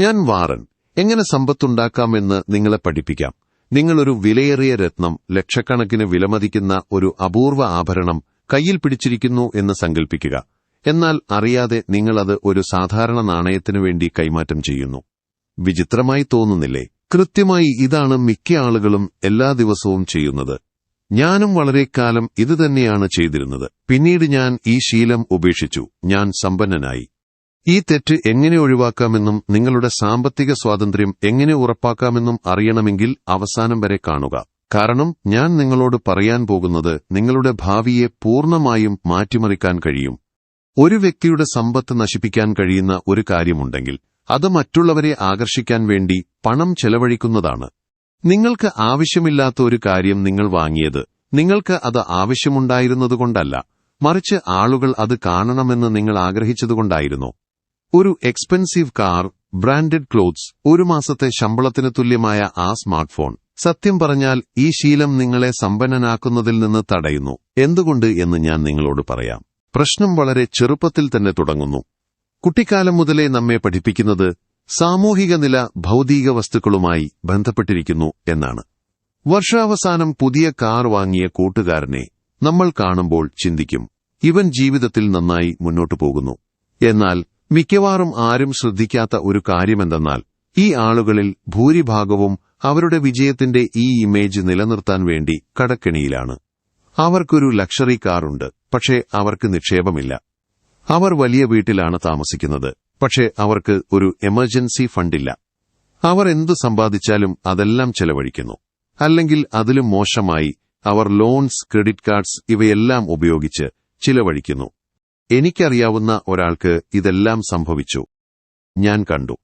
ഞാൻ വാറൻ. എങ്ങനെ സമ്പത്തുണ്ടാക്കാമെന്ന് നിങ്ങളെ പഠിപ്പിക്കാം. നിങ്ങളൊരു വിലയേറിയ രത്നം ലക്ഷക്കണക്കിന് വിലമതിക്കുന്ന ഒരു അപൂർവ ആഭരണം കയ്യിൽ പിടിച്ചിരിക്കുന്നു എന്ന് സങ്കൽപ്പിക്കുക. എന്നാൽ അറിയാതെ നിങ്ങളത് ഒരു സാധാരണ നാണയത്തിനു വേണ്ടി കൈമാറ്റം ചെയ്യുന്നു. വിചിത്രമായി തോന്നുന്നില്ലേ? കൃത്യമായി ഇതാണ് മിക്ക ആളുകളും എല്ലാ ദിവസവും ചെയ്യുന്നത്. ഞാനും വളരെക്കാലം കാലം ഇതുതന്നെയാണ് ചെയ്തിരുന്നത്. പിന്നീട് ഞാൻ ഈ ശീലം ഉപേക്ഷിച്ചു. ഞാൻ സമ്പന്നനായി. ഈ തെറ്റ് എങ്ങനെ ഒഴിവാക്കാമെന്നും നിങ്ങളുടെ സാമ്പത്തിക സ്വാതന്ത്ര്യം എങ്ങനെ ഉറപ്പാക്കാമെന്നും അറിയണമെങ്കിൽ അവസാനം വരെ കാണുക. കാരണം ഞാൻ നിങ്ങളോട് പറയാൻ പോകുന്നത് നിങ്ങളുടെ ഭാവിയെ പൂർണമായും മാറ്റിമറിക്കാൻ കഴിയും. ഒരു വ്യക്തിയുടെ സമ്പത്ത് നശിപ്പിക്കാൻ കഴിയുന്ന ഒരു കാര്യമുണ്ടെങ്കിൽ അത് മറ്റുള്ളവരെ ആകർഷിക്കാൻ വേണ്ടി പണം ചെലവഴിക്കുന്നതാണ്. നിങ്ങൾക്ക് ആവശ്യമില്ലാത്ത ഒരു കാര്യം നിങ്ങൾ വാങ്ങിയത്. നിങ്ങൾക്ക് അത് ആവശ്യമുണ്ടായിരുന്നതുകൊണ്ടല്ല. മറിച്ച് ആളുകൾ അത് കാണണമെന്ന് നിങ്ങൾ ആഗ്രഹിച്ചതുകൊണ്ടായിരുന്നു. ഒരു എക്സ്പെൻസീവ് കാർ ബ്രാൻഡഡ് ക്ലോത്ത്സ് ഒരു മാസത്തെ ശമ്പളത്തിന് തുല്യമായ ആ സ്മാർട്ട് ഫോൺ സത്യം പറഞ്ഞാൽ ഈ ശീലം നിങ്ങളെ സമ്പന്നനാക്കുന്നതിൽ നിന്ന് തടയുന്നു. എന്തുകൊണ്ട് എന്ന് ഞാൻ നിങ്ങളോട് പറയാം. പ്രശ്നം വളരെ ചെറുപ്പത്തിൽ തന്നെ തുടങ്ങുന്നു. കുട്ടിക്കാലം മുതലേ നമ്മെ പഠിപ്പിക്കുന്നത് സാമൂഹിക നില ഭൗതിക വസ്തുക്കളുമായി ബന്ധപ്പെട്ടിരിക്കുന്നു എന്നാണ്. വർഷാവസാനം പുതിയ കാർ വാങ്ങിയ കൂട്ടുകാരനെ നമ്മൾ കാണുമ്പോൾ ചിന്തിക്കും ഇവൻ ജീവിതത്തിൽ നന്നായി മുന്നോട്ടു പോകുന്നു. എന്നാൽ മിക്കവാറും ആരും ശ്രദ്ധിക്കാത്ത ഒരു കാര്യമെന്തെന്നാൽ ഈ ആളുകളിൽ ഭൂരിഭാഗവും അവരുടെ വിജയത്തിന്റെ ഈ ഇമേജ് നിലനിർത്താൻ വേണ്ടി കടക്കെണിയിലാണ്. അവർക്കൊരു ലക്ഷറി കാറുണ്ട് പക്ഷേ അവർക്ക് നിക്ഷേപമില്ല. അവർ വലിയ വീട്ടിലാണ് താമസിക്കുന്നത് പക്ഷേ അവർക്ക് ഒരു എമർജൻസി ഫണ്ടില്ല. അവർ എന്തു സമ്പാദിച്ചാലും അതെല്ലാം ചെലവഴിക്കുന്നു. അല്ലെങ്കിൽ അതിലും മോശമായി അവർ ലോൺസ് ക്രെഡിറ്റ് കാർഡ്സ് ഇവയെല്ലാം ഉപയോഗിച്ച് ചിലവഴിക്കുന്നു. എനിക്കറിയാവുന്ന ഒരാൾക്ക് ഇതെല്ലാം സംഭവിച്ചു. ഞാൻ കണ്ടു.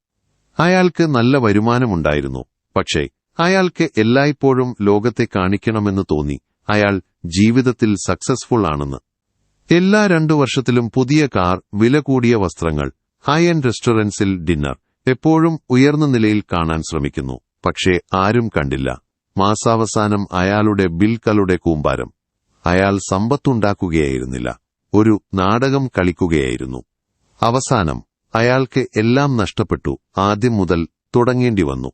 അയാൾക്ക് നല്ല വരുമാനമുണ്ടായിരുന്നു. പക്ഷേ അയാൾക്ക് എല്ലായ്പ്പോഴും ലോകത്തെ കാണിക്കണമെന്ന് തോന്നി. അയാൾ ജീവിതത്തിൽ സക്സസ്ഫുൾ ആണെന്ന്. എല്ലാ രണ്ടു വർഷത്തിലും പുതിയ കാർ വില കൂടിയ വസ്ത്രങ്ങൾ ഹൈ എൻഡ് റെസ്റ്റോറൻസിൽ ഡിന്നർ എപ്പോഴും ഉയർന്ന നിലയിൽ കാണാൻ ശ്രമിക്കുന്നു. പക്ഷേ ആരും കണ്ടില്ല. മാസാവസാനം അയാളുടെ ബിൽക്കളുടെ കൂമ്പാരം. അയാൾ സമ്പത്തുണ്ടാക്കുകയായിരുന്നില്ല. ഒരു നാടകം കളിക്കുകയായിരുന്നു. അവസാനം അയാൾക്ക് എല്ലാം നഷ്ടപ്പെട്ടു ആദ്യം മുതൽ തുടങ്ങേണ്ടി വന്നു.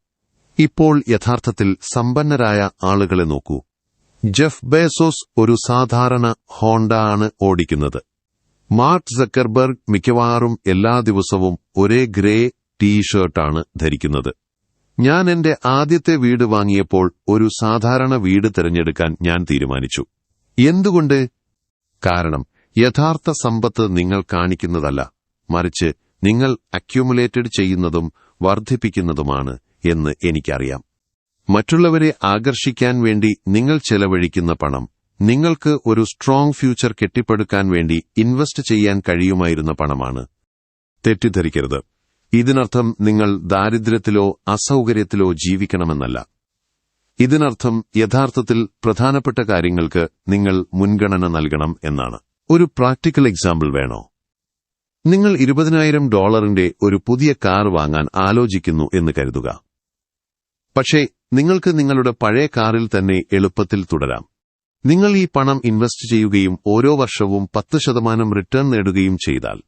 ഇപ്പോൾ യഥാർത്ഥത്തിൽ സമ്പന്നരായ ആളുകളെ നോക്കൂ. ജെഫ് ബേസോസ് ഒരു സാധാരണ ഹോണ്ട ആണ് ഓടിക്കുന്നത്. മാർക്ക് സക്കർബർഗ് മിക്കവാറും എല്ലാ ദിവസവും ഒരേ ഗ്രേ ടീഷർട്ടാണ് ധരിക്കുന്നത്. ഞാൻ എന്റെ ആദ്യത്തെ വീട് വാങ്ങിയപ്പോൾ ഒരു സാധാരണ വീട് തിരഞ്ഞെടുക്കാൻ ഞാൻ തീരുമാനിച്ചു. എന്തുകൊണ്ട്? കാരണം യഥാർത്ഥ സമ്പത്ത് നിങ്ങൾ കാണിക്കുന്നതല്ല മറിച്ച് നിങ്ങൾ അക്യുമുലേറ്റഡ് ചെയ്യുന്നതും വർദ്ധിപ്പിക്കുന്നതുമാണ് എന്ന് എനിക്കറിയാം. മറ്റുള്ളവരെ ആകർഷിക്കാൻ വേണ്ടി നിങ്ങൾ ചെലവഴിക്കുന്ന പണം നിങ്ങൾക്ക് ഒരു സ്ട്രോങ് ഫ്യൂച്ചർ കെട്ടിപ്പടുക്കാൻ വേണ്ടി ഇൻവെസ്റ്റ് ചെയ്യാൻ കഴിയുമായിരുന്ന പണമാണ്. തെറ്റിദ്ധരിക്കരുത്. ഇതിനർത്ഥം നിങ്ങൾ ദാരിദ്ര്യത്തിലോ അസൗകര്യത്തിലോ ജീവിക്കണമെന്നല്ല. ഇതിനർത്ഥം യഥാർത്ഥത്തിൽ പ്രധാനപ്പെട്ട കാര്യങ്ങൾക്ക് നിങ്ങൾ മുൻഗണന നൽകണം എന്നാണ്. ഒരു പ്രാക്ടിക്കൽ എക്സാമ്പിൾ വേണോ? നിങ്ങൾ ഇരുപതിനായിരം ഡോളറിന്റെ ഒരു പുതിയ കാർ വാങ്ങാൻ ആലോചിക്കുന്നു എന്ന് കരുതുക. പക്ഷേ നിങ്ങൾക്ക് നിങ്ങളുടെ പഴയ കാറിൽ തന്നെ എളുപ്പത്തിൽ തുടരാം. നിങ്ങൾ ഈ പണം ഇൻവെസ്റ്റ് ചെയ്യുകയും ഓരോ വർഷവും പത്ത് ശതമാനം റിട്ടേൺ നേടുകയും ചെയ്താൽ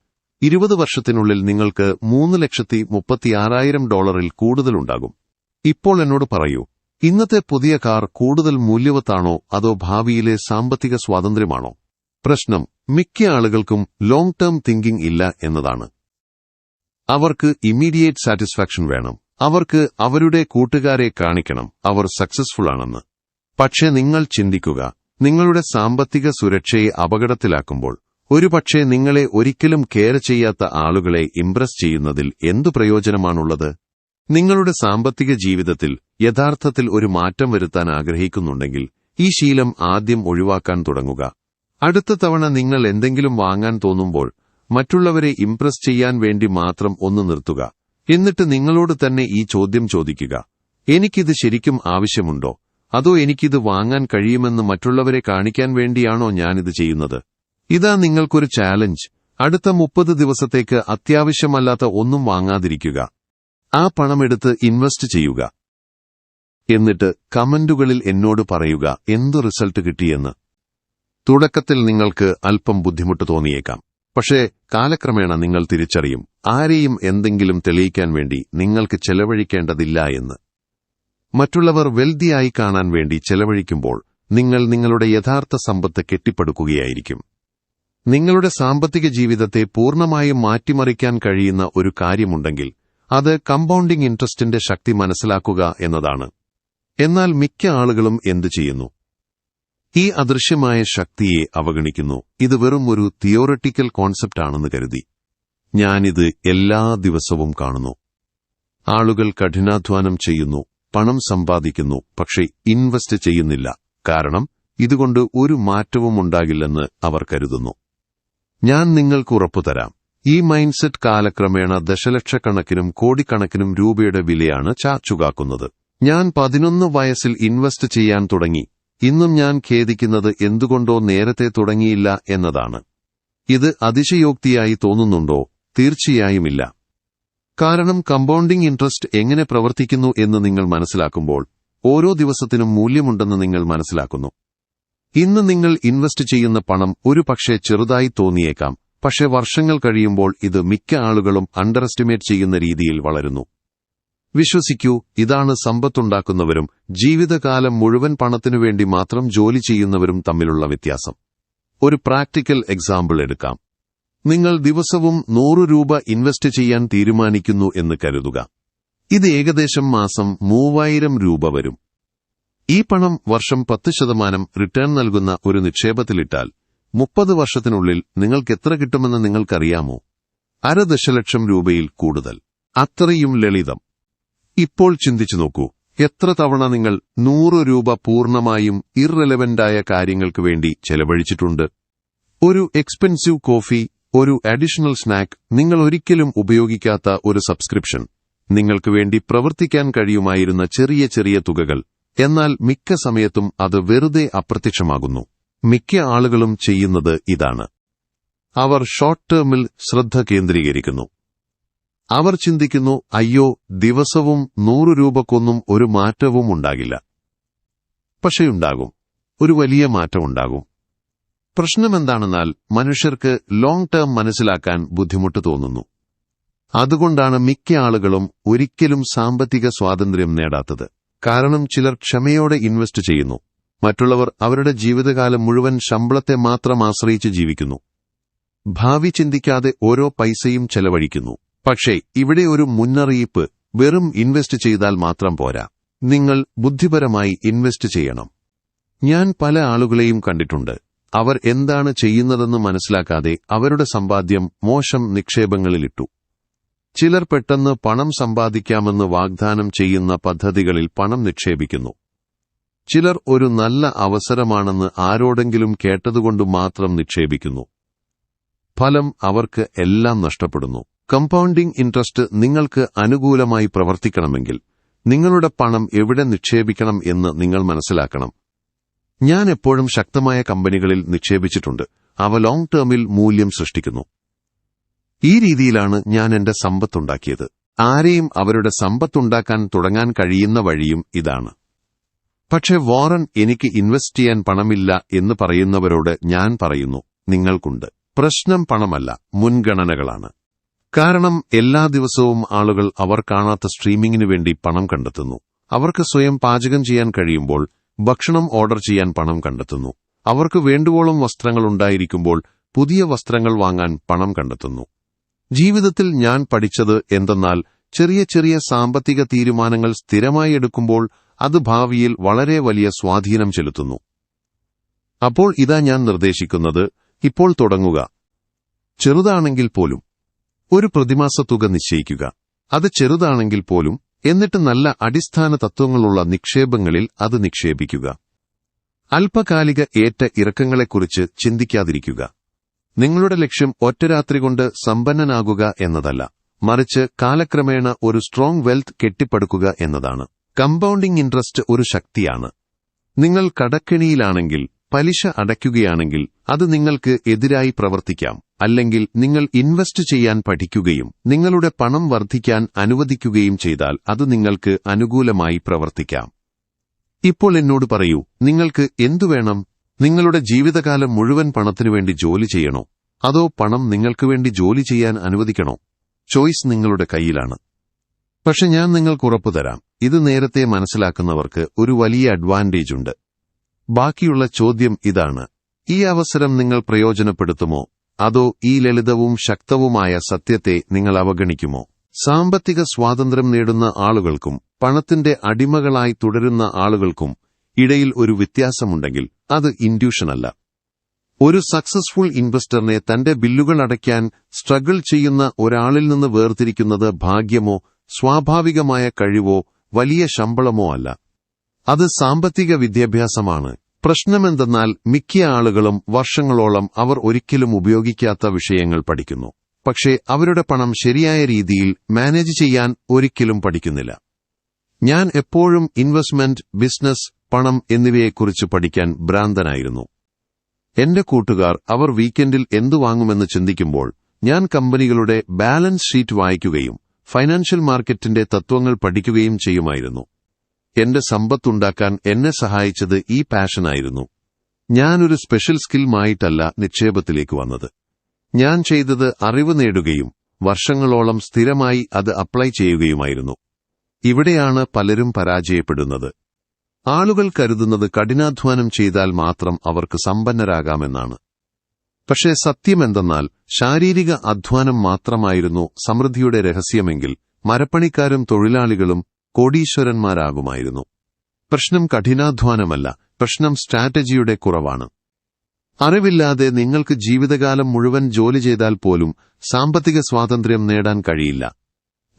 ഇരുപത് വർഷത്തിനുള്ളിൽ നിങ്ങൾക്ക് മൂന്ന് ലക്ഷത്തി മുപ്പത്തിയാറായിരം ഡോളറിൽ കൂടുതലുണ്ടാകും. ഇപ്പോൾ എന്നോട് പറയൂ ഇന്നത്തെ പുതിയ കാർ കൂടുതൽ മൂല്യവത്താണോ അതോ ഭാവിയിലെ സാമ്പത്തിക സ്വാതന്ത്ര്യമാണോ? പ്രശ്നം മിക്ക ആളുകൾക്കും ലോങ് ടേം തിങ്കിംഗ് ഇല്ല എന്നതാണ്. അവർക്ക് ഇമ്മീഡിയറ്റ് സാറ്റിസ്ഫാക്ഷൻ വേണം. അവർക്ക് അവരുടെ കൂട്ടുകാരെ കാണിക്കണം. അവർ സക്സസ്ഫുൾ ആണെന്ന്. പക്ഷേ നിങ്ങൾ ചിന്തിക്കുക നിങ്ങളുടെ സാമ്പത്തിക സുരക്ഷയെ അപകടത്തിലാക്കുമ്പോൾ ഒരുപക്ഷെ നിങ്ങളെ ഒരിക്കലും കെയർ ചെയ്യാത്ത ആളുകളെ ഇംപ്രസ് ചെയ്യുന്നതിൽ എന്തു പ്രയോജനമാണുള്ളത്? നിങ്ങളുടെ സാമ്പത്തിക ജീവിതത്തിൽ യഥാർത്ഥത്തിൽ ഒരു മാറ്റം വരുത്താൻ ആഗ്രഹിക്കുന്നുണ്ടെങ്കിൽ ഈ ശീലം ആദ്യം ഒഴിവാക്കാൻ തുടങ്ങുക. അടുത്ത തവണ നിങ്ങൾ എന്തെങ്കിലും വാങ്ങാൻ തോന്നുമ്പോൾ മറ്റുള്ളവരെ ഇംപ്രസ് ചെയ്യാൻ വേണ്ടി മാത്രം ഒന്ന് നിർത്തുക. എന്നിട്ട് നിങ്ങളോട് തന്നെ ഈ ചോദ്യം ചോദിക്കുക. എനിക്കിത് ശരിക്കും ആവശ്യമുണ്ടോ? അതോ എനിക്കിത് വാങ്ങാൻ കഴിയുമെന്ന് മറ്റുള്ളവരെ കാണിക്കാൻ വേണ്ടിയാണോ ഞാനിത് ചെയ്യുന്നത്? ഇതാ നിങ്ങൾക്കൊരു ചാലഞ്ച് അടുത്ത മുപ്പത് ദിവസത്തേക്ക് അത്യാവശ്യമല്ലാത്ത ഒന്നും വാങ്ങാതിരിക്കുക. ആ പണമെടുത്ത് ഇൻവെസ്റ്റ് ചെയ്യുക. എന്നിട്ട് കമന്റുകളിൽ എന്നോട് പറയുക എന്തു റിസൾട്ട് കിട്ടിയെന്ന്. തുടക്കത്തിൽ നിങ്ങൾക്ക് അല്പം ബുദ്ധിമുട്ട് തോന്നിയേക്കാം. പക്ഷേ കാലക്രമേണ നിങ്ങൾ തിരിച്ചറിയും ആരെയും എന്തെങ്കിലും തെളിയിക്കാൻ വേണ്ടി നിങ്ങൾക്ക് ചെലവഴിക്കേണ്ടതില്ല എന്ന്. മറ്റുള്ളവർ വെൽതിയായി കാണാൻ വേണ്ടി ചെലവഴിക്കുമ്പോൾ നിങ്ങൾ നിങ്ങളുടെ യഥാർത്ഥ സമ്പത്ത് കെട്ടിപ്പടുക്കുകയായിരിക്കും. നിങ്ങളുടെ സാമ്പത്തിക ജീവിതത്തെ പൂർണമായും മാറ്റിമറിക്കാൻ കഴിയുന്ന ഒരു കാര്യമുണ്ടെങ്കിൽ അത് കമ്പൗണ്ടിംഗ് ഇൻട്രസ്റ്റിന്റെ ശക്തി മനസ്സിലാക്കുക എന്നതാണ്. എന്നാൽ മിക്ക ആളുകളും എന്തു ചെയ്യുന്നു? ഈ അദൃശ്യമായ ശക്തിയെ അവഗണിക്കുന്നു. ഇത് വെറും ഒരു തിയോറട്ടിക്കൽ കോൺസെപ്റ്റ് ആണെന്ന് കരുതി. ഞാനിത് എല്ലാ ദിവസവും കാണുന്നു. ആളുകൾ കഠിനാധ്വാനം ചെയ്യുന്നു പണം സമ്പാദിക്കുന്നു പക്ഷേ ഇൻവെസ്റ്റ് ചെയ്യുന്നില്ല. കാരണം ഇതുകൊണ്ട് ഒരു മാറ്റവും ഉണ്ടാകില്ലെന്ന് അവർ കരുതുന്നു. ഞാൻ നിങ്ങൾക്ക് ഉറപ്പുതരാം ഈ മൈൻഡ്സെറ്റ് കാലക്രമേണ ദശലക്ഷക്കണക്കിനും കോടിക്കണക്കിനും രൂപയുടെ വിലയാണ് ചാച്ചുകാക്കുന്നത്. ഞാൻ പതിനൊന്ന് വയസ്സിൽ ഇൻവെസ്റ്റ് ചെയ്യാൻ തുടങ്ങി. ഇന്നും ഞാൻ ഖേദിക്കുന്നത് എന്തുകൊണ്ടോ നേരത്തെ തുടങ്ങിയില്ല എന്നതാണ്. ഇത് അതിശയോക്തിയായി തോന്നുന്നുണ്ടോ? തീർച്ചയായുമില്ല. കാരണം കമ്പൗണ്ടിംഗ് ഇൻട്രസ്റ്റ് എങ്ങനെ പ്രവർത്തിക്കുന്നു എന്ന് നിങ്ങൾ മനസ്സിലാക്കുമ്പോൾ ഓരോ ദിവസത്തിനും മൂല്യമുണ്ടെന്ന് നിങ്ങൾ മനസ്സിലാക്കുന്നു. ഇന്ന് നിങ്ങൾ ഇൻവെസ്റ്റ് ചെയ്യുന്ന പണം ഒരു പക്ഷേ ചെറുതായി തോന്നിയേക്കാം പക്ഷേ വർഷങ്ങൾ കഴിയുമ്പോൾ ഇത് മിക്ക ആളുകളും അണ്ടർ എസ്റ്റിമേറ്റ് ചെയ്യുന്ന രീതിയിൽ വളരുന്നു. വിശ്വസിക്കൂ ഇതാണ് സമ്പത്തുണ്ടാക്കുന്നവരും ജീവിതകാലം മുഴുവൻ പണത്തിനു വേണ്ടി മാത്രം ജോലി ചെയ്യുന്നവരും തമ്മിലുള്ള വ്യത്യാസം. ഒരു പ്രാക്ടിക്കൽ എക്സാമ്പിൾ എടുക്കാം. നിങ്ങൾ ദിവസവും നൂറ് രൂപ ഇൻവെസ്റ്റ് ചെയ്യാൻ തീരുമാനിക്കുന്നു എന്ന് കരുതുക. ഇത് ഏകദേശം മാസം മൂവായിരം രൂപ വരും. ഈ പണം വർഷം പത്ത് ശതമാനം റിട്ടേൺ നൽകുന്ന ഒരു നിക്ഷേപത്തിലിട്ടാൽ മുപ്പത് വർഷത്തിനുള്ളിൽ നിങ്ങൾക്ക് എത്ര കിട്ടുമെന്ന് നിങ്ങൾക്കറിയാമോ? അര ദശലക്ഷം രൂപയിൽ കൂടുതൽ. അത്രയും ലളിതം. ഇപ്പോൾ ചിന്തിച്ചു നോക്കൂ. എത്ര തവണ നിങ്ങൾ നൂറ് രൂപ പൂർണമായും ഇറലവന്റായ കാര്യങ്ങൾക്ക് വേണ്ടി ചെലവഴിച്ചിട്ടുണ്ട്? ഒരു എക്സ്പെൻസീവ് കോഫി ഒരു അഡീഷണൽ സ്നാക്ക് നിങ്ങൾ ഒരിക്കലും ഉപയോഗിക്കാത്ത ഒരു സബ്സ്ക്രിപ്ഷൻ നിങ്ങൾക്ക് വേണ്ടി പ്രവർത്തിക്കാൻ കഴിയുമായിരുന്ന ചെറിയ ചെറിയ തുകകൾ. എന്നാൽ മിക്ക സമയത്തും അത് വെറുതെ അപ്രത്യക്ഷമാകുന്നു. മിക്ക ആളുകളും ചെയ്യുന്നത് ഇതാണ്. അവർ ഷോർട്ട് ടേമിൽ ശ്രദ്ധ കേന്ദ്രീകരിക്കുന്നു. അവർ ചിന്തിക്കുന്നു അയ്യോ ദിവസവും നൂറ് രൂപക്കൊന്നും ഒരു മാറ്റവും ഉണ്ടാകില്ല. പക്ഷേ ഉണ്ടാകും. ഒരു വലിയ മാറ്റമുണ്ടാകും പ്രശ്നമെന്താണെന്നാൽ മനുഷ്യർക്ക് ലോങ് ടേം മനസ്സിലാക്കാൻ ബുദ്ധിമുട്ട് തോന്നുന്നു. അതുകൊണ്ടാണ് മിക്ക ആളുകളും ഒരിക്കലും സാമ്പത്തിക സ്വാതന്ത്ര്യം നേടാത്തത്. കാരണം ചിലർ ക്ഷമയോടെ ഇൻവെസ്റ്റ് ചെയ്യുന്നു. മറ്റുള്ളവർ അവരുടെ ജീവിതകാലം മുഴുവൻ ശമ്പളത്തെ മാത്രം ആശ്രയിച്ച് ജീവിക്കുന്നു. ഭാവി ചിന്തിക്കാതെ ഓരോ പൈസയും ചെലവഴിക്കുന്നു. പക്ഷേ ഇവിടെ ഒരു മുന്നറിയിപ്പ് വെറും ഇൻവെസ്റ്റ് ചെയ്താൽ മാത്രം പോരാ. നിങ്ങൾ ബുദ്ധിപരമായി ഇൻവെസ്റ്റ് ചെയ്യണം. ഞാൻ പല ആളുകളെയും കണ്ടിട്ടുണ്ട്. അവർ എന്താണ് ചെയ്യുന്നതെന്ന് മനസ്സിലാക്കാതെ അവരുടെ സമ്പാദ്യം മോശം നിക്ഷേപങ്ങളിലിട്ടു. ചിലർ പെട്ടെന്ന് പണം സമ്പാദിക്കാമെന്ന് വാഗ്ദാനം ചെയ്യുന്ന പദ്ധതികളിൽ പണം നിക്ഷേപിക്കുന്നു. ചിലർ ഒരു നല്ല അവസരമാണെന്ന് ആരോടെങ്കിലും കേട്ടതുകൊണ്ട് മാത്രം നിക്ഷേപിക്കുന്നു. ഫലം അവർക്ക് എല്ലാം നഷ്ടപ്പെടുന്നു. കമ്പൗണ്ടിംഗ് ഇൻട്രസ്റ്റ് നിങ്ങൾക്ക് അനുകൂലമായി പ്രവർത്തിക്കണമെങ്കിൽ നിങ്ങളുടെ പണം എവിടെ നിക്ഷേപിക്കണം എന്ന് നിങ്ങൾ മനസ്സിലാക്കണം. ഞാൻ എപ്പോഴും ശക്തമായ കമ്പനികളിൽ നിക്ഷേപിച്ചിട്ടുണ്ട്. അവ ലോങ് ടേമിൽ മൂല്യം സൃഷ്ടിക്കുന്നു. ഈ രീതിയിലാണ് ഞാൻ എന്റെ സമ്പത്തുണ്ടാക്കിയത്. ആരെയും അവരുടെ സമ്പത്തുണ്ടാക്കാൻ തുടങ്ങാൻ കഴിയുന്ന വഴിയും ഇതാണ്. പക്ഷെ വാറൻ എനിക്ക് ഇൻവെസ്റ്റ് ചെയ്യാൻ പണമില്ല എന്ന് പറയുന്നവരോട് ഞാൻ പറയുന്നു നിങ്ങൾക്കുണ്ട്. പ്രശ്നം പണമല്ല മുൻഗണനകളാണ്. കാരണം എല്ലാ ദിവസവും ആളുകൾ അവർ കാണാത്ത സ്ട്രീമിംഗിനു വേണ്ടി പണം കണ്ടെത്തുന്നു. അവർക്ക് സ്വയം പാചകം ചെയ്യാൻ കഴിയുമ്പോൾ ഭക്ഷണം ഓർഡർ ചെയ്യാൻ പണം കണ്ടെത്തുന്നു. അവർക്ക് വേണ്ടുവോളം വസ്ത്രങ്ങൾ ഉണ്ടായിരിക്കുമ്പോൾ പുതിയ വസ്ത്രങ്ങൾ വാങ്ങാൻ പണം കണ്ടെത്തുന്നു. ജീവിതത്തിൽ ഞാൻ പഠിച്ചത് എന്തെന്നാൽ ചെറിയ ചെറിയ സാമ്പത്തിക തീരുമാനങ്ങൾ സ്ഥിരമായി എടുക്കുമ്പോൾ അത് ഭാവിയിൽ വളരെ വലിയ സ്വാധീനം ചെലുത്തുന്നു. അപ്പോൾ ഇതാ ഞാൻ നിർദ്ദേശിക്കുന്നത് ഇപ്പോൾ തുടങ്ങുക. ചെറുതാണെങ്കിൽ പോലും. ഒരു പ്രതിമാസ തുക നിശ്ചയിക്കുക. അത് ചെറുതാണെങ്കിൽ പോലും എന്നിട്ട് നല്ല അടിസ്ഥാന തത്വങ്ങളുള്ള നിക്ഷേപങ്ങളിൽ അത് നിക്ഷേപിക്കുക. അല്പകാലിക ഏറ്റ ഇറക്കങ്ങളെക്കുറിച്ച് ചിന്തിക്കാതിരിക്കുക. നിങ്ങളുടെ ലക്ഷ്യം ഒറ്റ രാത്രി കൊണ്ട് സമ്പന്നനാകുക എന്നതല്ല. മറിച്ച് കാലക്രമേണ ഒരു സ്ട്രോങ് വെൽത്ത് കെട്ടിപ്പടുക്കുക എന്നതാണ്. കമ്പൗണ്ടിംഗ് ഇൻട്രസ്റ്റ് ഒരു ശക്തിയാണ്. നിങ്ങൾ കടക്കെണിയിലാണെങ്കിൽ പലിശ അടയ്ക്കുകയാണെങ്കിൽ അത് നിങ്ങൾക്ക് എതിരായി പ്രവർത്തിക്കാം. അല്ലെങ്കിൽ നിങ്ങൾ ഇൻവെസ്റ്റ് ചെയ്യാൻ പഠിക്കുകയും നിങ്ങളുടെ പണം വർദ്ധിക്കാൻ അനുവദിക്കുകയും ചെയ്താൽ അത് നിങ്ങൾക്ക് അനുകൂലമായി പ്രവർത്തിക്കാം. ഇപ്പോൾ എന്നോട് പറയൂ നിങ്ങൾക്ക് എന്തു വേണം? നിങ്ങളുടെ ജീവിതകാലം മുഴുവൻ പണത്തിനു വേണ്ടി ജോലി ചെയ്യണോ? അതോ പണം നിങ്ങൾക്ക് വേണ്ടി ജോലി ചെയ്യാൻ അനുവദിക്കണോ? ചോയ്സ് നിങ്ങളുടെ കയ്യിലാണ്. പക്ഷെ ഞാൻ നിങ്ങൾക്ക് ഉറപ്പു തരാം ഇത് നേരത്തെ മനസ്സിലാക്കുന്നവർക്ക് ഒരു വലിയ അഡ്വാന്റേജ് ഉണ്ട്. ബാക്കിയുള്ള ചോദ്യം ഇതാണ് ഈ അവസരം നിങ്ങൾ പ്രയോജനപ്പെടുത്തുമോ? അതോ ഈ ലളിതവും ശക്തവുമായ സത്യത്തെ നിങ്ങൾ അവഗണിക്കുമോ? സാമ്പത്തിക സ്വാതന്ത്ര്യം നേടുന്ന ആളുകൾക്കും പണത്തിന്റെ അടിമകളായി തുടരുന്ന ആളുകൾക്കും ഇടയിൽ ഒരു വ്യത്യാസമുണ്ടെങ്കിൽ അത് ഇൻഡ്യൂഷനല്ല ഒരു സക്സസ്ഫുൾ ഇൻവെസ്റ്ററിനെ തന്റെ ബില്ലുകൾ അടയ്ക്കാൻ സ്ട്രഗിൾ ചെയ്യുന്ന ഒരാളിൽ നിന്ന് വേർതിരിക്കുന്നത് ഭാഗ്യമോ സ്വാഭാവികമായ കഴിവോ വലിയ ശമ്പളമോ അല്ല. അത് സാമ്പത്തിക വിദ്യാഭ്യാസമാണ്. പ്രശ്നമെന്തെന്നാൽ മിക്ക ആളുകളും വർഷങ്ങളോളം അവർ ഒരിക്കലും ഉപയോഗിക്കാത്ത വിഷയങ്ങൾ പഠിക്കുന്നു. പക്ഷേ അവരുടെ പണം ശരിയായ രീതിയിൽ മാനേജ് ചെയ്യാൻ ഒരിക്കലും പഠിക്കുന്നില്ല. ഞാൻ എപ്പോഴും ഇൻവെസ്റ്റ്മെന്റ് ബിസിനസ് പണം എന്നിവയെക്കുറിച്ച് പഠിക്കാൻ ഭ്രാന്തനായിരുന്നു. എന്റെ കൂട്ടുകാർ അവർ വീക്കെൻഡിൽ എന്തു വാങ്ങുമെന്ന് ചിന്തിക്കുമ്പോൾ ഞാൻ കമ്പനികളുടെ ബാലൻസ് ഷീറ്റ് വായിക്കുകയും ഫൈനാൻഷ്യൽ മാർക്കറ്റിന്റെ തത്വങ്ങൾ പഠിക്കുകയും ചെയ്യുമായിരുന്നു. എന്റെ സമ്പത്തുണ്ടാക്കാൻ എന്നെ സഹായിച്ചത് ഈ പാഷനായിരുന്നു. ഞാനൊരു സ്പെഷ്യൽ സ്കിൽമായിട്ടല്ല നിക്ഷേപത്തിലേക്ക് വന്നത്. ഞാൻ ചെയ്തത് അറിവ് നേടുകയും വർഷങ്ങളോളം സ്ഥിരമായി അത് അപ്ലൈ ചെയ്യുകയുമായിരുന്നു. ഇവിടെയാണ് പലരും പരാജയപ്പെടുന്നത്. ആളുകൾ കരുതുന്നത് കഠിനാധ്വാനം ചെയ്താൽ മാത്രം അവർക്ക് സമ്പന്നരാകാമെന്നാണ്. പക്ഷേ സത്യമെന്തെന്നാൽ ശാരീരിക അധ്വാനം മാത്രമായിരുന്നു സമൃദ്ധിയുടെ രഹസ്യമെങ്കിൽ മരപ്പണിക്കാരും തൊഴിലാളികളും കോടീശ്വരന്മാരാകുമായിരുന്നു. പ്രശ്നം കഠിനാധ്വാനമല്ല പ്രശ്നം സ്ട്രാറ്റജിയുടെ കുറവാണ്. അറിവില്ലാതെ നിങ്ങൾക്ക് ജീവിതകാലം മുഴുവൻ ജോലി ചെയ്താൽ പോലും സാമ്പത്തിക സ്വാതന്ത്ര്യം നേടാൻ കഴിയില്ല.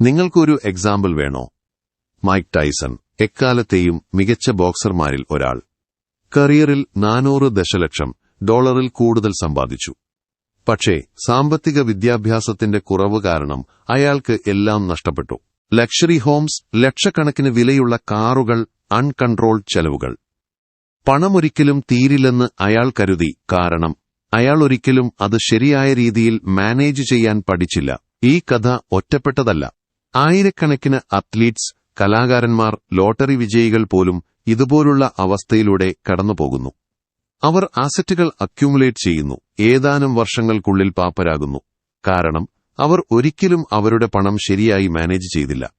നിങ്ങൾക്കൊരു എക്സാമ്പിൾ വേണോ? മൈക്ക് ടൈസൺ എക്കാലത്തെയും മികച്ച ബോക്സർമാരിൽ ഒരാൾ. കരിയറിൽ നാനൂറ് ദശലക്ഷം ഡോളറിൽ കൂടുതൽ സമ്പാദിച്ചു. പക്ഷേ സാമ്പത്തിക വിദ്യാഭ്യാസത്തിന്റെ കുറവ് കാരണം അയാൾക്ക് എല്ലാം നഷ്ടപ്പെട്ടു. ലക്ഷറി ഹോംസ് ലക്ഷക്കണക്കിന് വിലയുള്ള കാറുകൾ അൺകൺട്രോൾ ചെലവുകൾ. പണമൊരിക്കലും തീരില്ലെന്ന് അയാൾ കരുതി കാരണം അയാൾ ഒരിക്കലും അത് ശരിയായ രീതിയിൽ മാനേജ് ചെയ്യാൻ പഠിച്ചില്ല. ഈ കഥ ഒറ്റപ്പെട്ടതല്ല. ആയിരക്കണക്കിന് അത്ലീറ്റ്സ് കലാകാരന്മാർ ലോട്ടറി വിജയികൾ പോലും ഇതുപോലുള്ള അവസ്ഥയിലൂടെ കടന്നുപോകുന്നു. അവർ ആസറ്റുകൾ അക്യുമുലേറ്റ് ചെയ്യുന്നു. ഏതാനും വർഷങ്ങൾക്കുള്ളിൽ പാപ്പരാകുന്നു. കാരണം അവർ ഒരിക്കലും അവരുടെ പണം ശരിയായി മാനേജ് ചെയ്തില്ല.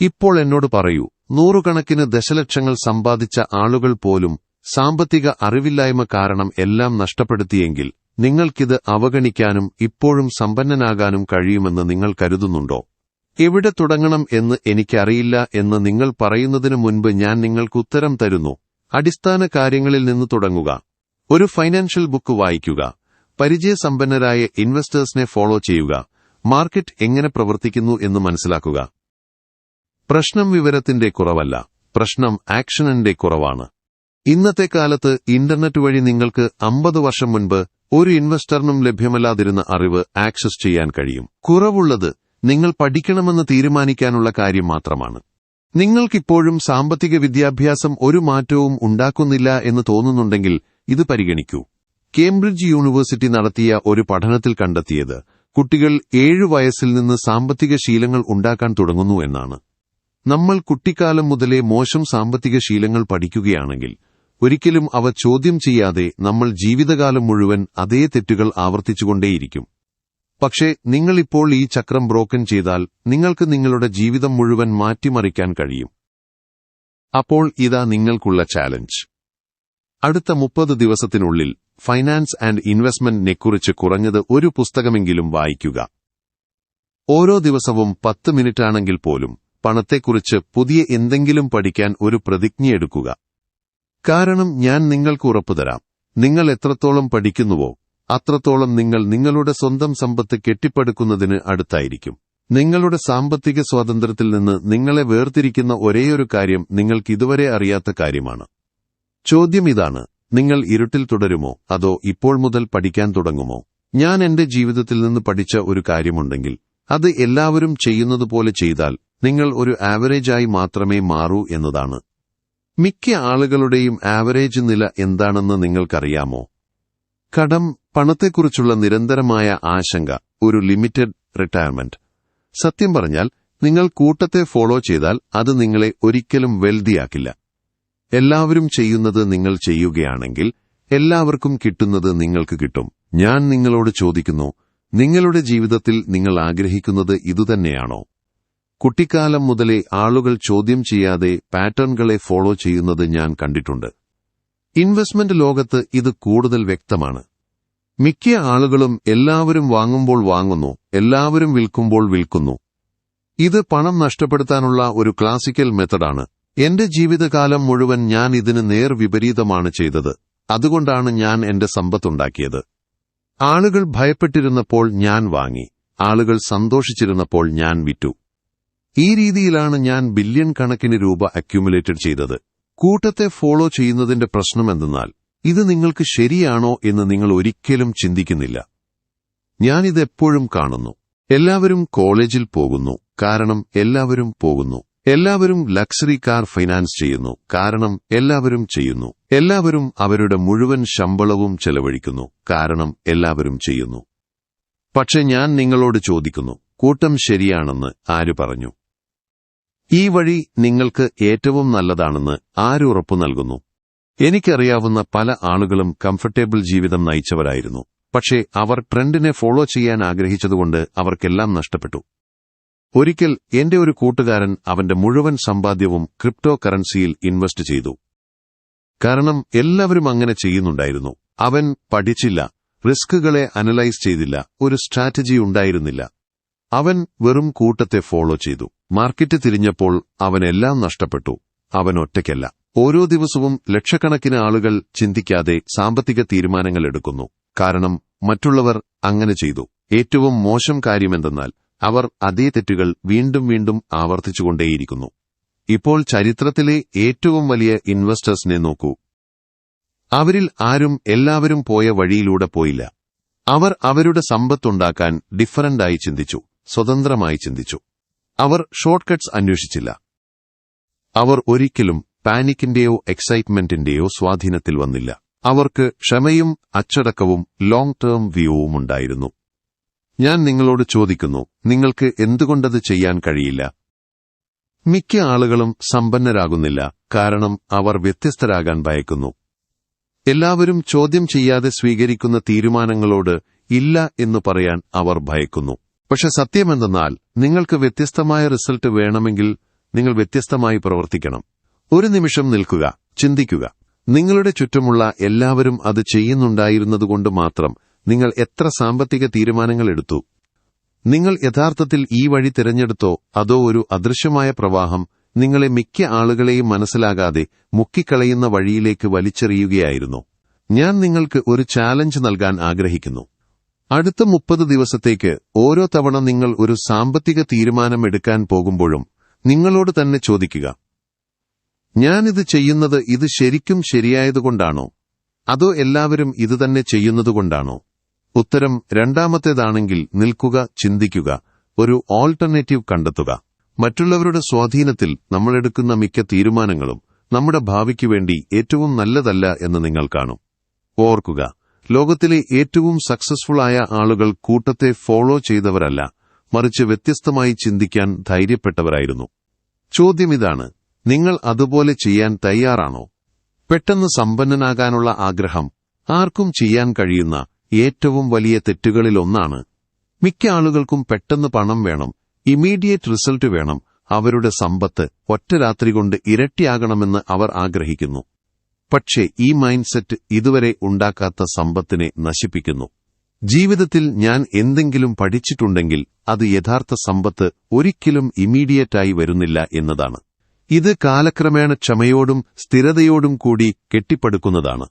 ഇപ്പോൾ എന്നോട് പറയൂ നൂറുകണക്കിന് ദശലക്ഷങ്ങൾ സമ്പാദിച്ച ആളുകൾ പോലും സാമ്പത്തിക അറിവില്ലായ്മ കാരണം എല്ലാം നഷ്ടപ്പെടുത്തിയെങ്കിൽ നിങ്ങൾക്കിത് അവഗണിക്കാനും ഇപ്പോഴും സമ്പന്നനാകാനും കഴിയുമെന്ന് നിങ്ങൾ കരുതുന്നുണ്ടോ? എവിടെ തുടങ്ങണം എന്ന് എനിക്കറിയില്ല എന്ന് നിങ്ങൾ പറയുന്നതിനു മുൻപ് ഞാൻ നിങ്ങൾക്ക് ഉത്തരം തരുന്നു. അടിസ്ഥാന കാര്യങ്ങളിൽ നിന്ന് തുടങ്ങുക. ഒരു ഫൈനാൻഷ്യൽ ബുക്ക് വായിക്കുക. പരിചയസമ്പന്നരായ ഇൻവെസ്റ്റേഴ്സിനെ ഫോളോ ചെയ്യുക. മാർക്കറ്റ് എങ്ങനെ പ്രവർത്തിക്കുന്നു എന്ന് മനസ്സിലാക്കുക. പ്രശ്നം വിവരത്തിന്റെ കുറവല്ല പ്രശ്നം ആക്ഷനന്റെ കുറവാണ്. ഇന്നത്തെ കാലത്ത് ഇന്റർനെറ്റ് വഴി നിങ്ങൾക്ക് അമ്പത് വർഷം മുൻപ് ഒരു ഇൻവെസ്റ്ററിനും ലഭ്യമല്ലാതിരുന്ന അറിവ് ആക്സസ് ചെയ്യാൻ കഴിയും. കുറവുള്ളത് നിങ്ങൾ പഠിക്കണമെന്ന് തീരുമാനിക്കാനുള്ള കാര്യം മാത്രമാണ്. നിങ്ങൾക്കിപ്പോഴും സാമ്പത്തിക വിദ്യാഭ്യാസം ഒരു മാറ്റവും ഉണ്ടാക്കുന്നില്ല എന്ന് തോന്നുന്നുണ്ടെങ്കിൽ ഇത് പരിഗണിക്കൂ. കേംബ്രിഡ്ജ് യൂണിവേഴ്സിറ്റി നടത്തിയ ഒരു പഠനത്തിൽ കണ്ടെത്തിയത് കുട്ടികൾ ഏഴു വയസ്സിൽ നിന്ന് സാമ്പത്തിക ശീലങ്ങൾ ഉണ്ടാക്കാൻ തുടങ്ങുന്നു എന്നാണ്. നമ്മൾ കുട്ടിക്കാലം മുതലേ മോശം സാമ്പത്തിക ശീലങ്ങൾ പഠിക്കുകയാണെങ്കിൽ ഒരിക്കലും അവ ചോദ്യം ചെയ്യാതെ നമ്മൾ ജീവിതകാലം മുഴുവൻ അതേ തെറ്റുകൾ ആവർത്തിച്ചുകൊണ്ടേയിരിക്കും. പക്ഷേ നിങ്ങളിപ്പോൾ ഈ ചക്രം ബ്രോക്കൻ ചെയ്താൽ നിങ്ങൾക്ക് നിങ്ങളുടെ ജീവിതം മുഴുവൻ മാറ്റിമറിക്കാൻ കഴിയും. അപ്പോൾ ഇതാ നിങ്ങൾക്കുള്ള ചാലഞ്ച്. അടുത്ത മുപ്പത് ദിവസത്തിനുള്ളിൽ ഫൈനാൻസ് ആൻഡ് ഇൻവെസ്റ്റ്മെന്റിനെക്കുറിച്ച് കുറഞ്ഞത് ഒരു പുസ്തകമെങ്കിലും വായിക്കുക. ഓരോ ദിവസവും പത്ത് മിനിറ്റാണെങ്കിൽ പോലും പണത്തെക്കുറിച്ച് പുതിയ എന്തെങ്കിലും പഠിക്കാൻ ഒരു പ്രതിജ്ഞയെടുക്കുക കാരണം ഞാൻ നിങ്ങൾക്ക് ഉറപ്പുതരാം നിങ്ങൾ എത്രത്തോളം പഠിക്കുന്നുവോ അത്രത്തോളം നിങ്ങൾ നിങ്ങളുടെ സ്വന്തം സമ്പത്ത് കെട്ടിപ്പടുക്കുന്നതിന് അടുത്തായിരിക്കും. നിങ്ങളുടെ സാമ്പത്തിക സ്വാതന്ത്ര്യത്തിൽ നിന്ന് നിങ്ങളെ വേർതിരിക്കുന്ന ഒരേയൊരു കാര്യം നിങ്ങൾക്ക് ഇതുവരെ അറിയാത്ത കാര്യമാണ്. ചോദ്യം ഇതാണ് നിങ്ങൾ ഇരുട്ടിൽ തുടരുമോ? അതോ ഇപ്പോൾ മുതൽ പഠിക്കാൻ തുടങ്ങുമോ? ഞാൻ എന്റെ ജീവിതത്തിൽ നിന്ന് പഠിച്ച ഒരു കാര്യമുണ്ടെങ്കിൽ അത് എല്ലാവരും ചെയ്യുന്നതുപോലെ ചെയ്താൽ നിങ്ങൾ ഒരു ആവറേജായി മാത്രമേ മാറൂ എന്നതാണ്. മിക്ക ആളുകളുടെയും ആവറേജ് നില എന്താണെന്ന് നിങ്ങൾക്കറിയാമോ? കടം പണത്തെക്കുറിച്ചുള്ള നിരന്തരമായ ആശങ്ക ഒരു ലിമിറ്റഡ് റിട്ടയർമെന്റ്. സത്യം പറഞ്ഞാൽ നിങ്ങൾ കൂട്ടത്തെ ഫോളോ ചെയ്താൽ അത് നിങ്ങളെ ഒരിക്കലും വെൽതിയാക്കില്ല. എല്ലാവരും ചെയ്യുന്നത് നിങ്ങൾ ചെയ്യുകയാണെങ്കിൽ എല്ലാവർക്കും കിട്ടുന്നത് നിങ്ങൾക്ക് കിട്ടും. ഞാൻ നിങ്ങളോട് ചോദിക്കുന്നു നിങ്ങളുടെ ജീവിതത്തിൽ നിങ്ങൾ ആഗ്രഹിക്കുന്നത് ഇതുതന്നെയാണോ? കുട്ടിക്കാലം മുതലേ ആളുകൾ ചോദ്യം ചെയ്യാതെ പാറ്റേണുകളെ ഫോളോ ചെയ്യുന്നത് ഞാൻ കണ്ടിട്ടുണ്ട്. ഇൻവെസ്റ്റ്മെന്റ് ലോകത്ത് ഇത് കൂടുതൽ വ്യക്തമാണ്. മിക്ക ആളുകളും എല്ലാവരും വാങ്ങുമ്പോൾ വാങ്ങുന്നു എല്ലാവരും വിൽക്കുമ്പോൾ വിൽക്കുന്നു. ഇത് പണം നഷ്ടപ്പെടുത്താനുള്ള ഒരു ക്ലാസിക്കൽ മെത്തഡാണ്. എന്റെ ജീവിതകാലം മുഴുവൻ ഞാൻ ഇതിന് നേർ വിപരീതമാണ് ചെയ്തത്. അതുകൊണ്ടാണ് ഞാൻ എന്റെ സമ്പത്തുണ്ടാക്കിയത്. ആളുകൾ ഭയപ്പെട്ടിരുന്നപ്പോൾ ഞാൻ വാങ്ങി. ആളുകൾ സന്തോഷിച്ചിരുന്നപ്പോൾ ഞാൻ വിറ്റു. ഈ രീതിയിലാണ് ഞാൻ ബില്യൺ കണക്കിന് രൂപ അക്യുമുലേറ്റഡ് ചെയ്തത്. കൂട്ടത്തെ ഫോളോ ചെയ്യുന്നതിന്റെ പ്രശ്നമെന്തെന്നാൽ ഇത് നിങ്ങൾക്ക് ശരിയാണോ എന്ന് നിങ്ങൾ ഒരിക്കലും ചിന്തിക്കുന്നില്ല. ഞാനിത് എപ്പോഴും കാണുന്നു. എല്ലാവരും കോളേജിൽ പോകുന്നു. കാരണം എല്ലാവരും പോകുന്നു. എല്ലാവരും ലക്സറി കാർ ഫൈനാൻസ് ചെയ്യുന്നു കാരണം എല്ലാവരും ചെയ്യുന്നു. എല്ലാവരും അവരുടെ മുഴുവൻ ശമ്പളവും ചെലവഴിക്കുന്നു കാരണം എല്ലാവരും ചെയ്യുന്നു. പക്ഷെ ഞാൻ നിങ്ങളോട് ചോദിക്കുന്നു കൂട്ടം ശരിയാണെന്ന് ആര് പറഞ്ഞു? ഈ വഴി നിങ്ങൾക്ക് ഏറ്റവും നല്ലതാണെന്ന് ആരുറപ്പു നൽകുന്നു? എനിക്കറിയാവുന്ന പല ആളുകളും കംഫർട്ടബിൾ ജീവിതം നയിച്ചവരായിരുന്നു പക്ഷേ അവർ ട്രെൻഡിനെ ഫോളോ ചെയ്യാൻ ആഗ്രഹിച്ചതുകൊണ്ട് അവർക്കെല്ലാം നഷ്ടപ്പെട്ടു. ഒരിക്കൽ എന്റെ ഒരു കൂട്ടുകാരൻ അവന്റെ മുഴുവൻ സമ്പാദ്യവും ക്രിപ്റ്റോ കറൻസിയിൽ ഇൻവെസ്റ്റ് ചെയ്തു. കാരണം എല്ലാവരും അങ്ങനെ ചെയ്യുന്നുണ്ടായിരുന്നു. അവൻ പഠിച്ചില്ല റിസ്കുകളെ അനലൈസ് ചെയ്തില്ല ഒരു സ്ട്രാറ്റജി ഉണ്ടായിരുന്നില്ല. അവൻ വെറും കൂട്ടത്തെ ഫോളോ ചെയ്തു. മാർക്കറ്റ് തിരിഞ്ഞപ്പോൾ അവനെല്ലാം നഷ്ടപ്പെട്ടു. അവൻ ഒറ്റയ്ക്കല്ല. ഓരോ ദിവസവും ലക്ഷക്കണക്കിന് ആളുകൾ ചിന്തിക്കാതെ സാമ്പത്തിക തീരുമാനങ്ങൾ എടുക്കുന്നു. കാരണം മറ്റുള്ളവർ അങ്ങനെ ചെയ്തു. ഏറ്റവും മോശം കാര്യമെന്തെന്നാൽ അവർ അതേ തെറ്റുകൾ വീണ്ടും വീണ്ടും ആവർത്തിച്ചുകൊണ്ടേയിരിക്കുന്നു. ഇപ്പോൾ ചരിത്രത്തിലെ ഏറ്റവും വലിയ ഇൻവെസ്റ്റേഴ്സിനെ നോക്കൂ. അവരിൽ ആരും എല്ലാവരും പോയ വഴിയിലൂടെ പോയില്ല. അവർ അവരുടെ സമ്പത്തുണ്ടാക്കാൻ ഡിഫറന്റായി ചിന്തിച്ചു സ്വതന്ത്രമായി ചിന്തിച്ചു. അവർ ഷോർട്ട് കട്ട്സ് അന്വേഷിച്ചില്ല. അവർ ഒരിക്കലും പാനിക്കിന്റെയോ എക്സൈറ്റ്മെന്റിന്റെയോ സ്വാധീനത്തിൽ വന്നില്ല. അവർക്ക് ക്ഷമയും അച്ചടക്കവും ലോങ് ടേം വ്യൂവും ഉണ്ടായിരുന്നു. ഞാൻ നിങ്ങളോട് ചോദിക്കുന്നു നിങ്ങൾക്ക് എന്തുകൊണ്ടത് ചെയ്യാൻ കഴിയില്ല? മിക്ക ആളുകളും സമ്പന്നരാകുന്നില്ല കാരണം അവർ വ്യത്യസ്തരാകാൻ ഭയക്കുന്നു. എല്ലാവരും ചോദ്യം ചെയ്യാതെ സ്വീകരിക്കുന്ന തീരുമാനങ്ങളോട് ഇല്ല എന്ന് പറയാൻ അവർ ഭയക്കുന്നു. പക്ഷെ സത്യമെന്തെന്നാൽ നിങ്ങൾക്ക് വ്യത്യസ്തമായ റിസൾട്ട് വേണമെങ്കിൽ നിങ്ങൾ വ്യത്യസ്തമായി പ്രവർത്തിക്കണം. ഒരു നിമിഷം നിൽക്കുക ചിന്തിക്കുക. നിങ്ങളുടെ ചുറ്റുമുള്ള എല്ലാവരും അത് ചെയ്യുന്നുണ്ടായിരുന്നതുകൊണ്ട് മാത്രം നിങ്ങൾ എത്ര സാമ്പത്തിക തീരുമാനങ്ങൾ എടുത്തു? നിങ്ങൾ യഥാർത്ഥത്തിൽ ഈ വഴി തിരഞ്ഞെടുത്തോ അതോ ഒരു അദൃശ്യമായ പ്രവാഹം നിങ്ങളെ മിക്ക ആളുകളെയും മനസ്സിലാകാതെ മുക്കിക്കളയുന്ന വഴിയിലേക്ക് വലിച്ചെറിയുകയായിരുന്നു. ഞാൻ നിങ്ങൾക്ക് ഒരു ചാലഞ്ച് നൽകാൻ ആഗ്രഹിക്കുന്നു. അടുത്ത മുപ്പത് ദിവസത്തേക്ക് ഓരോ തവണ നിങ്ങൾ ഒരു സാമ്പത്തിക തീരുമാനം എടുക്കാൻ പോകുമ്പോഴും നിങ്ങളോട് തന്നെ ചോദിക്കുക. ഞാനിത് ചെയ്യുന്നത് ഇത് ശരിക്കും ശരിയായതുകൊണ്ടാണോ? അതോ എല്ലാവരും ഇത് തന്നെ ചെയ്യുന്നതുകൊണ്ടാണോ? ഉത്തരം രണ്ടാമത്തേതാണെങ്കിൽ നിൽക്കുക ചിന്തിക്കുക ഒരു ഓൾട്ടർനേറ്റീവ് കണ്ടെത്തുക. മറ്റുള്ളവരുടെ സ്വാധീനത്തിൽ നമ്മളെടുക്കുന്ന മിക്ക തീരുമാനങ്ങളും നമ്മുടെ ഭാവിക്ക് വേണ്ടി ഏറ്റവും നല്ലതല്ല എന്ന് നിങ്ങൾ കാണും. ഓർക്കുക ലോകത്തിലെ ഏറ്റവും സക്സസ്ഫുൾ ആയ ആളുകൾ കൂട്ടത്തെ ഫോളോ ചെയ്തവരല്ല മറിച്ച് വ്യത്യസ്തമായി ചിന്തിക്കാൻ ധൈര്യപ്പെട്ടവരായിരുന്നു. ചോദ്യം ഇതാണ് നിങ്ങൾ അതുപോലെ ചെയ്യാൻ തയ്യാറാണോ? പെട്ടെന്ന് സമ്പന്നനാകാനുള്ള ആഗ്രഹം ആർക്കും ചെയ്യാൻ കഴിയുന്ന ഏറ്റവും വലിയ തെറ്റുകളിലൊന്നാണ്. മിക്ക ആളുകൾക്കും പെട്ടെന്ന് പണം വേണം ഇമീഡിയറ്റ് റിസൾട്ട് വേണം അവരുടെ സമ്പത്ത് ഒറ്റ രാത്രി കൊണ്ട് ഇരട്ടിയാകണമെന്ന് അവർ ആഗ്രഹിക്കുന്നു. പക്ഷേ ഈ മൈൻഡ് സെറ്റ് ഇതുവരെ ഉണ്ടാക്കാത്ത സമ്പത്തിനെ നശിപ്പിക്കുന്നു. ജീവിതത്തിൽ ഞാൻ എന്തെങ്കിലും പഠിച്ചിട്ടുണ്ടെങ്കിൽ അത് യഥാർത്ഥ സമ്പത്ത് ഒരിക്കലും ഇമീഡിയറ്റായി വരുന്നില്ല എന്നതാണ്. ഇത് കാലക്രമേണ ക്ഷമയോടും സ്ഥിരതയോടും കൂടി കെട്ടിപ്പടുക്കുന്നതാണ്.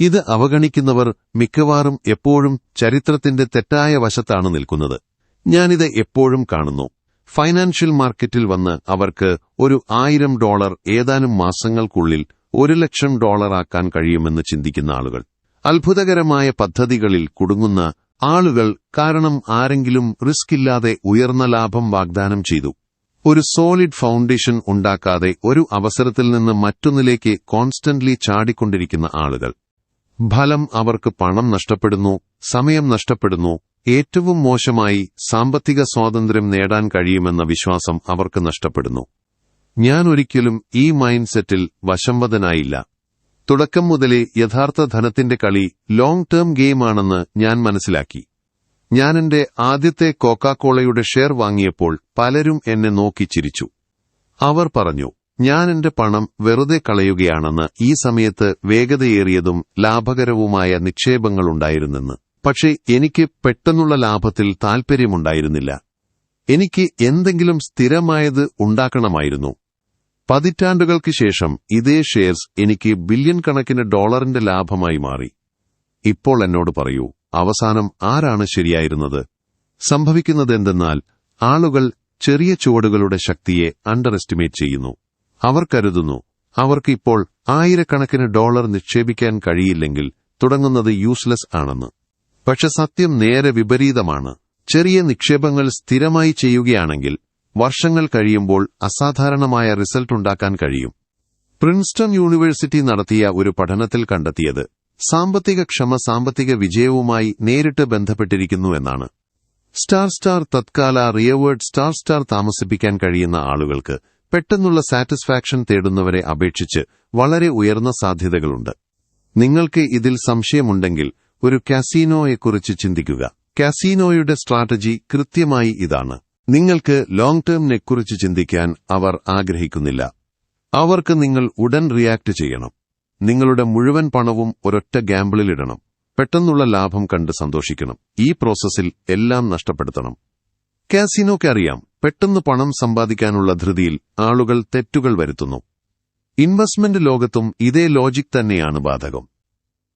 ഇത് അവഗണിക്കുന്നവർ മിക്കവാറും എപ്പോഴും ചരിത്രത്തിന്റെ തെറ്റായ വശത്താണ് നിൽക്കുന്നത്. ഞാനിത് എപ്പോഴും കാണുന്നു. ഫൈനാൻഷ്യൽ മാർക്കറ്റിൽ വന്ന് അവർക്ക് ഒരു ആയിരം ഡോളർ ഏതാനും മാസങ്ങൾക്കുള്ളിൽ ഒരു ലക്ഷം ഡോളറാക്കാൻ കഴിയുമെന്ന് ചിന്തിക്കുന്ന ആളുകൾ. അത്ഭുതകരമായ പദ്ധതികളിൽ കുടുങ്ങുന്ന ആളുകൾ കാരണം ആരെങ്കിലും റിസ്ക് ഇല്ലാതെ ഉയർന്ന ലാഭം വാഗ്ദാനം ചെയ്തു. ഒരു സോളിഡ് ഫൗണ്ടേഷൻ ഉണ്ടാക്കാതെ ഒരു അവസരത്തിൽ നിന്ന് മറ്റൊന്നിലേക്ക് കോൺസ്റ്റന്റ്ലി ചാടിക്കൊണ്ടിരിക്കുന്ന ആളുകൾ. ഫലം അവർക്ക് പണം നഷ്ടപ്പെടുന്നു സമയം നഷ്ടപ്പെടുന്നു ഏറ്റവും മോശമായി സാമ്പത്തിക സ്വാതന്ത്ര്യം നേടാൻ കഴിയുമെന്ന വിശ്വാസം അവർക്ക് നഷ്ടപ്പെടുന്നു. ഞാൻ ഒരിക്കലും ഈ മൈൻഡ് സെറ്റിൽ വശംവദനായില്ല തുടക്കം മുതലേ യഥാർത്ഥ ധനത്തിന്റെ കളി ലോങ് ടേം ഗെയിമാണെന്ന് ഞാൻ മനസ്സിലാക്കി. ഞാൻ എന്റെ ആദ്യത്തെ കോക്കാക്കോളയുടെ ഷെയർ വാങ്ങിയപ്പോൾ പലരും എന്നെ നോക്കി ചിരിച്ചു. അവർ പറഞ്ഞു ഞാൻ എന്റെ പണം വെറുതെ കളയുകയാണെന്ന് ഈ സമയത്ത് വേഗതയേറിയതും ലാഭകരവുമായ നിക്ഷേപങ്ങൾ നിക്ഷേപങ്ങളുണ്ടായിരുന്നെന്ന് പക്ഷേ എനിക്ക് പെട്ടെന്നുള്ള ലാഭത്തിൽ താൽപ്പര്യമുണ്ടായിരുന്നില്ല എനിക്ക് എന്തെങ്കിലും സ്ഥിരമായത് ഉണ്ടാക്കണമായിരുന്നു. പതിറ്റാണ്ടുകൾക്ക് ശേഷം ഇതേ ഷെയർസ് എനിക്ക് ബില്യൺ കണക്കിന് ഡോളറിന്റെ ലാഭമായി മാറി. ഇപ്പോൾ എന്നോട് പറയൂ അവസാനം ആരാണ് ശരിയായിരുന്നത്? സംഭവിക്കുന്നതെന്തെന്നാൽ ആളുകൾ ചെറിയ ചുവടുകളുടെ ശക്തിയെ അണ്ടർ എസ്റ്റിമേറ്റ് ചെയ്യുന്നു. അവർ കരുതുന്നു അവർക്കിപ്പോൾ ആയിരക്കണക്കിന് ഡോളർ നിക്ഷേപിക്കാൻ കഴിയില്ലെങ്കിൽ തുടങ്ങുന്നത് യൂസ്ലെസ് ആണെന്ന്. പക്ഷെ സത്യം നേരെ വിപരീതമാണ്. ചെറിയ നിക്ഷേപങ്ങൾ സ്ഥിരമായി ചെയ്യുകയാണെങ്കിൽ വർഷങ്ങൾ കഴിയുമ്പോൾ അസാധാരണമായ റിസൾട്ട് ഉണ്ടാക്കാൻ കഴിയും. പ്രിൻസ്റ്റൺ യൂണിവേഴ്സിറ്റി നടത്തിയ ഒരു പഠനത്തിൽ കണ്ടെത്തിയത് സാമ്പത്തിക ക്ഷമ സാമ്പത്തിക വിജയവുമായി നേരിട്ട് ബന്ധപ്പെട്ടിരിക്കുന്നു എന്നാണ്. സ്റ്റാർ സ്റ്റാർ തത്കാല റിയവേർഡ് സ്റ്റാർ സ്റ്റാർ താമസിപ്പിക്കാൻ കഴിയുന്ന ആളുകൾക്ക് പെട്ടെന്നുള്ള സാറ്റിസ്ഫാക്ഷൻ തേടുന്നവരെ അപേക്ഷിച്ച് വളരെ ഉയർന്ന സാധ്യതകളുണ്ട്. നിങ്ങൾക്ക് ഇതിൽ സംശയമുണ്ടെങ്കിൽ ഒരു കാസീനോയെക്കുറിച്ച് ചിന്തിക്കുക. കാസീനോയുടെ സ്ട്രാറ്റജി കൃത്യമായി ഇതാണ്. നിങ്ങൾക്ക് ലോങ് ടേമിനെക്കുറിച്ച് ചിന്തിക്കാൻ അവർ ആഗ്രഹിക്കുന്നില്ല. അവർക്ക് നിങ്ങൾ ഉടൻ റിയാക്ട് ചെയ്യണം. നിങ്ങളുടെ മുഴുവൻ പണവും ഒരൊറ്റ ഗാമ്പിളിലിടണം പെട്ടെന്നുള്ള ലാഭം കണ്ട് സന്തോഷിക്കണം. ഈ പ്രോസസ്സിൽ എല്ലാം നഷ്ടപ്പെടുത്തണം. കാസിനോക്ക് അറിയാം പെട്ടെന്ന് പണം സമ്പാദിക്കാനുള്ള ധൃതിയിൽ ആളുകൾ തെറ്റുകൾ വരുത്തുന്നു. ഇൻവെസ്റ്റ്മെന്റ് ലോകത്തും ഇതേ ലോജിക് തന്നെയാണ് ബാധകം.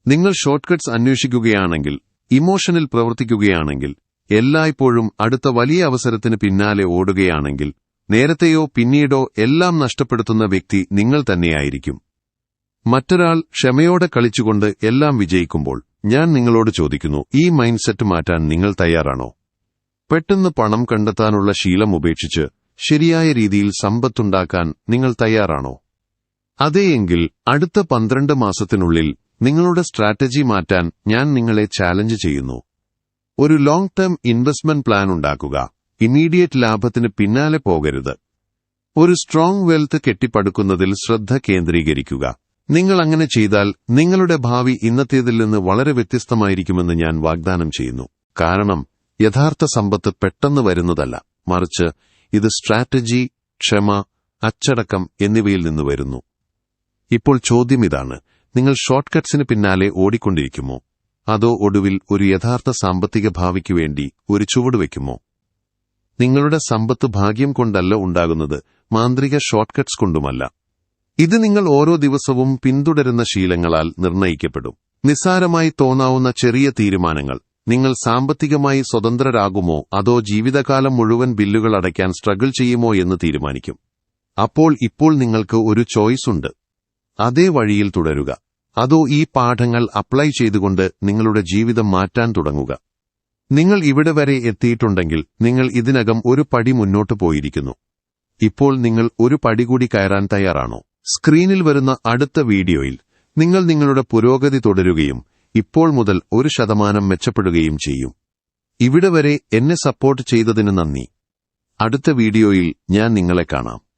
നിങ്ങൾ ഷോർട്ട്കട്ട്സ് അന്വേഷിക്കുകയാണെങ്കിൽ ഇമോഷനിൽ പ്രവർത്തിക്കുകയാണെങ്കിൽ എല്ലായ്പ്പോഴും അടുത്ത വലിയ അവസരത്തിന് പിന്നാലെ ഓടുകയാണെങ്കിൽ നേരത്തെയോ പിന്നീടോ എല്ലാം നഷ്ടപ്പെടുത്തുന്ന വ്യക്തി നിങ്ങൾ തന്നെയായിരിക്കും. മറ്റൊരാൾ ക്ഷമയോടെ കളിച്ചുകൊണ്ട് എല്ലാം വിജയിക്കുമ്പോൾ ഞാൻ നിങ്ങളോട് ചോദിക്കുന്നു ഈ മൈൻഡ്സെറ്റ് മാറ്റാൻ നിങ്ങൾ തയ്യാറാണോ? പെട്ടെന്ന് പണം കണ്ടെത്താനുള്ള ശീലം ഉപേക്ഷിച്ച് ശരിയായ രീതിയിൽ സമ്പത്തുണ്ടാക്കാൻ നിങ്ങൾ തയ്യാറാണോ? അതെയെങ്കിൽ അടുത്ത പന്ത്രണ്ട് മാസത്തിനുള്ളിൽ നിങ്ങളുടെ സ്ട്രാറ്റജി മാറ്റാൻ ഞാൻ നിങ്ങളെ ചാലഞ്ച് ചെയ്യുന്നു. ഒരു ലോങ് ടേം ഇൻവെസ്റ്റ്മെന്റ് പ്ലാൻ ഉണ്ടാക്കുക. ഇമ്മീഡിയറ്റ് ലാഭത്തിന് പിന്നാലെ പോകരുത്. ഒരു സ്ട്രോങ് വെൽത്ത് കെട്ടിപ്പടുക്കുന്നതിൽ ശ്രദ്ധ കേന്ദ്രീകരിക്കുക. നിങ്ങൾ അങ്ങനെ ചെയ്താൽ നിങ്ങളുടെ ഭാവി ഇന്നത്തേതിൽ നിന്ന് വളരെ വ്യത്യസ്തമായിരിക്കുമെന്ന് ഞാൻ വാഗ്ദാനം ചെയ്യുന്നു. കാരണം യഥാർത്ഥ സമ്പത്ത് പെട്ടെന്ന് വരുന്നതല്ല. മറിച്ച് ഇത് സ്ട്രാറ്റജി ക്ഷമ അച്ചടക്കം എന്നിവയിൽ നിന്ന് വരുന്നു. ഇപ്പോൾ ചോദ്യം ഇതാണ്. നിങ്ങൾ ഷോർട്ട് കട്ട്സിന് പിന്നാലെ ഓടിക്കൊണ്ടിരിക്കുമോ? അതോ ഒടുവിൽ ഒരു യഥാർത്ഥ സാമ്പത്തിക ഭാവിക്ക് വേണ്ടി ഒരു ചുവട് വയ്ക്കുമോ? നിങ്ങളുടെ സമ്പത്ത് ഭാഗ്യം കൊണ്ടല്ല ഉണ്ടാകുന്നത് മാന്ത്രിക ഷോർട്ട് കട്ട്സ് കൊണ്ടുമല്ല. ഇത് നിങ്ങൾ ഓരോ ദിവസവും പിന്തുടരുന്ന ശീലങ്ങളാൽ നിർണയിക്കപ്പെടും. നിസ്സാരമായി തോന്നാവുന്ന ചെറിയ തീരുമാനങ്ങൾ. നിങ്ങൾ സാമ്പത്തികമായി സ്വതന്ത്രരാകുമോ? അതോ ജീവിതകാലം മുഴുവൻ ബില്ലുകൾ അടയ്ക്കാൻ സ്ട്രഗിൾ ചെയ്യുമോ എന്ന് തീരുമാനിക്കും. അപ്പോൾ ഇപ്പോൾ നിങ്ങൾക്ക് ഒരു ചോയ്സ് ഉണ്ട്. അതേ വഴിയിൽ തുടരുക. അതോ ഈ പാഠങ്ങൾ അപ്ലൈ ചെയ്തുകൊണ്ട് നിങ്ങളുടെ ജീവിതം മാറ്റാൻ തുടങ്ങുക. നിങ്ങൾ ഇവിടെ വരെ എത്തിയിട്ടുണ്ടെങ്കിൽ നിങ്ങൾ ഇതിനകം ഒരു പടി മുന്നോട്ട് പോയിരിക്കുന്നു. ഇപ്പോൾ നിങ്ങൾ ഒരു പടി കൂടി കയറാൻ തയ്യാറാണോ? സ്ക്രീനിൽ വരുന്ന അടുത്ത വീഡിയോയിൽ നിങ്ങൾ നിങ്ങളുടെ പുരോഗതി തുടരുകയും ഇപ്പോൾ മുതൽ ഒരു ശതമാനം മെച്ചപ്പെടുകയും ചെയ്യും. ഇവിടെ വരെ എന്നെ സപ്പോർട്ട് ചെയ്തതിന് നന്ദി. അടുത്ത വീഡിയോയിൽ ഞാൻ നിങ്ങളെ കാണാം.